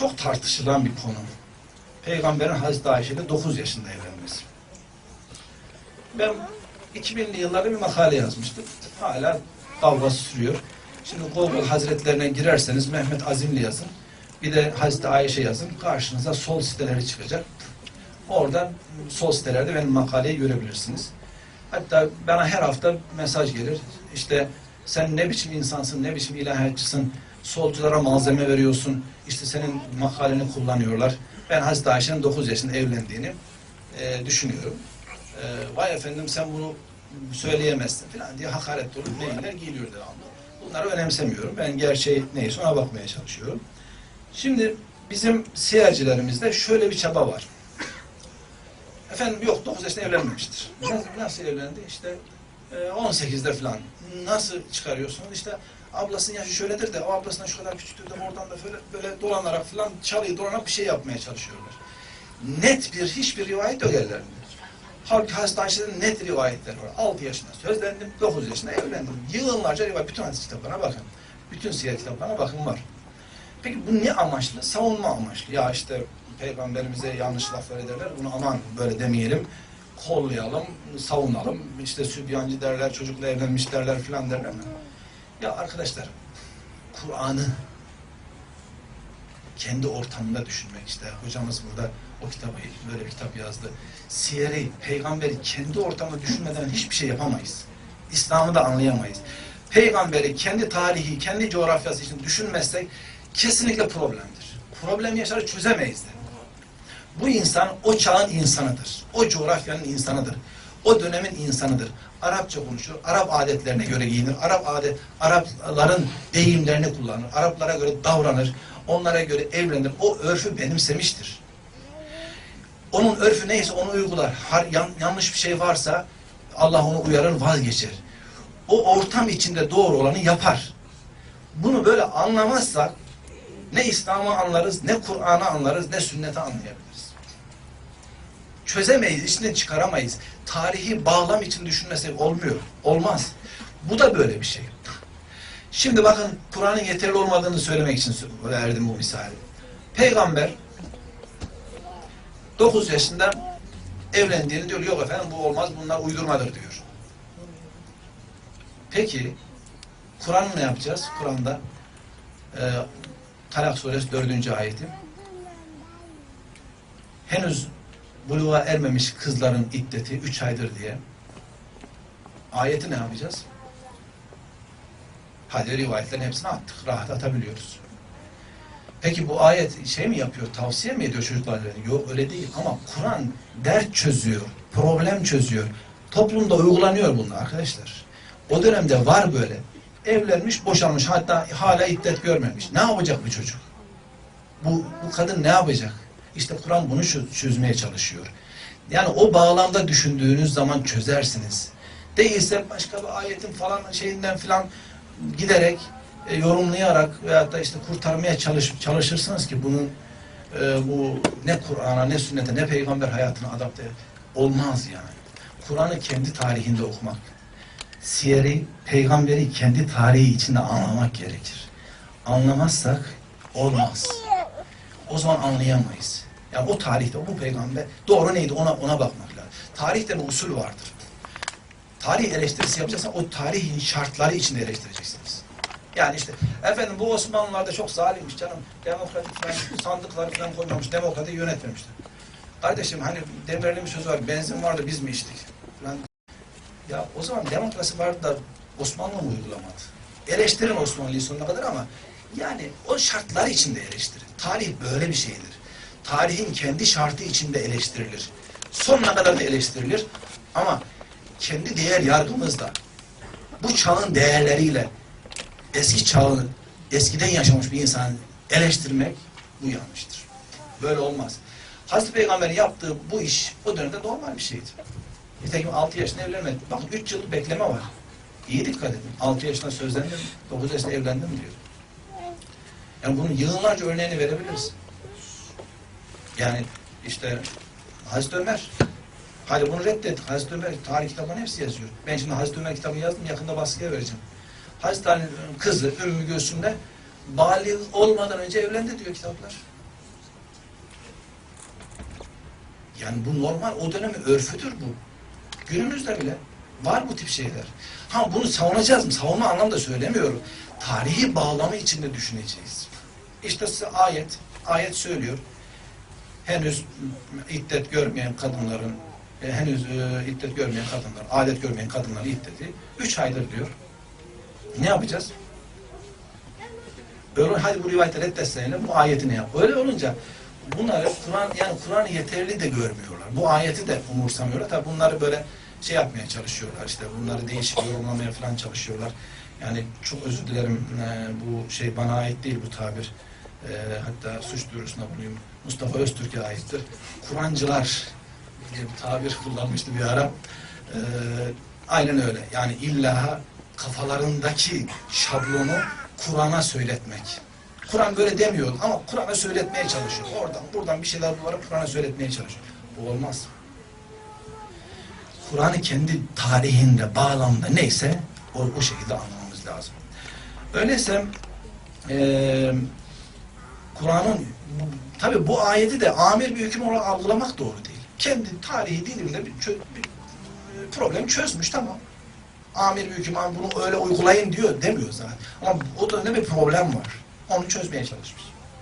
çok tartışılan bir konu. Peygamberin Hazreti Ayşe'de 9 yaşında evlenmesi. Ben 2000'li yıllarda bir makale yazmıştım. Hala dalgası sürüyor. Şimdi Google Hazretlerine girerseniz Mehmet Azimli yazın. Bir de Hazreti Ayşe yazın. Karşınıza sol siteleri çıkacak. Oradan sol sitelerde benim makaleyi görebilirsiniz. Hatta bana her hafta mesaj gelir. İşte sen ne biçim insansın, ne biçim ilahiyatçısın, solculara malzeme veriyorsun, işte senin makaleni kullanıyorlar. Ben Hazreti Ayşe'nin 9 yaşında evlendiğini e, düşünüyorum. E, vay efendim sen bunu söyleyemezsin falan diye hakaret dolu mailler geliyor devamlı. Bunları önemsemiyorum. Ben gerçeği neyse ona bakmaya çalışıyorum. Şimdi bizim siyercilerimizde şöyle bir çaba var. Efendim yok 9 yaşında evlenmemiştir. Nasıl, nasıl evlendi? İşte e, 18'de falan. Nasıl çıkarıyorsunuz? İşte ablasının yaşı şöyledir de o ablasından şu kadar küçüktür de oradan da böyle, böyle dolanarak falan çalıyı dolanarak bir şey yapmaya çalışıyorlar. Net bir hiçbir rivayet yok ellerinde. Halbuki Hazreti Ayşe'de net rivayetler var. 6 yaşında sözlendim, 9 yaşında evlendim. Yığınlarca rivayet. Bütün hadis kitaplarına bakın. Bütün siyer kitaplarına bakın var. Peki bu ne amaçlı? Savunma amaçlı. Ya işte peygamberimize yanlış laflar ederler. Bunu aman böyle demeyelim. Kollayalım, savunalım. İşte sübyancı derler, çocukla evlenmiş derler filan derler. Ya arkadaşlar, Kur'an'ı kendi ortamında düşünmek işte. Hocamız burada o kitabı, böyle bir kitap yazdı. Siyeri, peygamberi kendi ortamında düşünmeden hiçbir şey yapamayız. İslam'ı da anlayamayız. Peygamberi kendi tarihi, kendi coğrafyası için düşünmezsek kesinlikle problemdir. Problem yaşarı çözemeyiz de. Bu insan o çağın insanıdır. O coğrafyanın insanıdır. O dönemin insanıdır. Arapça konuşur, Arap adetlerine göre giyinir, Arap adet, Arapların deyimlerini kullanır, Araplara göre davranır, onlara göre evlenir. O örfü benimsemiştir. Onun örfü neyse onu uygular. Har, yan, yanlış bir şey varsa Allah onu uyarır, vazgeçer. O ortam içinde doğru olanı yapar. Bunu böyle anlamazsak ne İslam'ı anlarız, ne Kur'an'ı anlarız, ne sünneti anlayabiliriz. Çözemeyiz, içinden çıkaramayız. Tarihi bağlam için düşünmesek olmuyor. Olmaz. Bu da böyle bir şey. Şimdi bakın Kur'an'ın yeterli olmadığını söylemek için verdim bu misali. Peygamber 9 yaşında evlendiğini diyor. Yok efendim bu olmaz, bunlar uydurmadır diyor. Peki Kur'an'ı ne yapacağız? Kur'an'da e, Talak suresi 4. ayeti. Henüz buluğa ermemiş kızların iddeti 3 aydır diye. Ayeti ne yapacağız? Hadi rivayetlerin hepsini attık. Rahat atabiliyoruz. Peki bu ayet şey mi yapıyor? Tavsiye mi ediyor çocuklara? Yok öyle değil. Ama Kur'an dert çözüyor. Problem çözüyor. Toplumda uygulanıyor bunlar arkadaşlar. O dönemde var böyle. Evlenmiş, boşanmış. Hatta hala iddet görmemiş. Ne yapacak bu çocuk? Bu, bu kadın ne yapacak? İşte Kur'an bunu çö- çözmeye çalışıyor. Yani o bağlamda düşündüğünüz zaman çözersiniz. Değilse başka bir ayetin falan şeyinden falan giderek e, yorumlayarak veyahut da işte kurtarmaya çalış, çalışırsınız ki bunun e, bu ne Kur'an'a ne sünnete ne peygamber hayatına adapte olmaz yani. Kur'an'ı kendi tarihinde okumak, siyeri, peygamberi kendi tarihi içinde anlamak gerekir. Anlamazsak olmaz. O zaman anlayamayız. Yani o tarihte bu peygamber doğru neydi ona ona bakmak lazım. Tarihte bir usul vardır. Tarih eleştirisi yapacaksan o tarihin şartları içinde eleştireceksiniz. Yani işte efendim bu Osmanlılar'da çok zalimmiş canım. Demokratik sandıkları falan koymamış. Demokratik yönetmemişler. Kardeşim hani Demirel'in bir sözü var. Benzin vardı biz mi içtik? Falan. Ya o zaman demokrasi vardı da Osmanlı mı uygulamadı? Eleştirin Osmanlı'yı sonuna kadar ama yani o şartlar içinde eleştirin. Tarih böyle bir şeydir. Tarihin kendi şartı içinde eleştirilir. Sonuna kadar da eleştirilir. Ama kendi değer yargımızla bu çağın değerleriyle eski çağı, eskiden yaşamış bir insanı eleştirmek bu yanlıştır. Böyle olmaz. Hazreti Peygamber'in yaptığı bu iş o dönemde normal bir şeydi. Nitekim 6 yaşında evlenmedi. Bakın 3 yıllık bekleme var. İyi dikkat edin. 6 yaşında sözlendim, 9 yaşında evlendim diyor. Yani bunun yığınlarca örneğini verebiliriz. Yani işte Hazreti Ömer Hayır bunu reddet. Hazreti Ömer tarih kitabının hepsi yazıyor. Ben şimdi Hazreti Ömer kitabını yazdım. Yakında baskıya vereceğim. Hazreti Ali'nin kızı Ümmü Gülsüm'le bali olmadan önce evlendi diyor kitaplar. Yani bu normal. O dönemin örfüdür bu. Günümüzde bile var bu tip şeyler. Ha bunu savunacağız mı? Savunma anlamda söylemiyorum. Tarihi bağlamı içinde düşüneceğiz. İşte size ayet, ayet söylüyor. Henüz iddet görmeyen kadınların, e, henüz e, iddet görmeyen kadınlar, adet görmeyen kadınların iddeti 3 aydır diyor. Ne yapacağız? Öyle, hadi bu rivayeti reddetseyle bu ayeti ne yap? Öyle olunca bunları Kur'an yani Kur'an'ı yeterli de görmüyorlar. Bu ayeti de umursamıyorlar. Tabi bunları böyle şey yapmaya çalışıyorlar işte bunları değişik yorumlamaya falan çalışıyorlar. Yani çok özür dilerim e, bu şey bana ait değil bu tabir. E, hatta suç duyurusuna bulunayım. Mustafa Öztürk'e aittir. Kur'ancılar diye bir tabir kullanmıştı bir ara. E, aynen öyle. Yani illa kafalarındaki şablonu Kur'an'a söyletmek. Kur'an böyle demiyor ama Kur'an'a söyletmeye çalışıyor. Oradan buradan bir şeyler bularak Kur'an'a söyletmeye çalışıyor. Bu olmaz. Kur'an'ı kendi tarihinde, bağlamda neyse o, o şekilde anlamamız lazım. Öyleyse eee Kur'an'ın tabi bu ayeti de amir bir hüküm olarak algılamak doğru değil. Kendi tarihi dilimde bir, çö- bir e, problem çözmüş tamam. Amir bir hüküm "Ama bunu öyle uygulayın diyor demiyor zaten. Ama o dönemde bir problem var. Onu çözmeye çalışmış.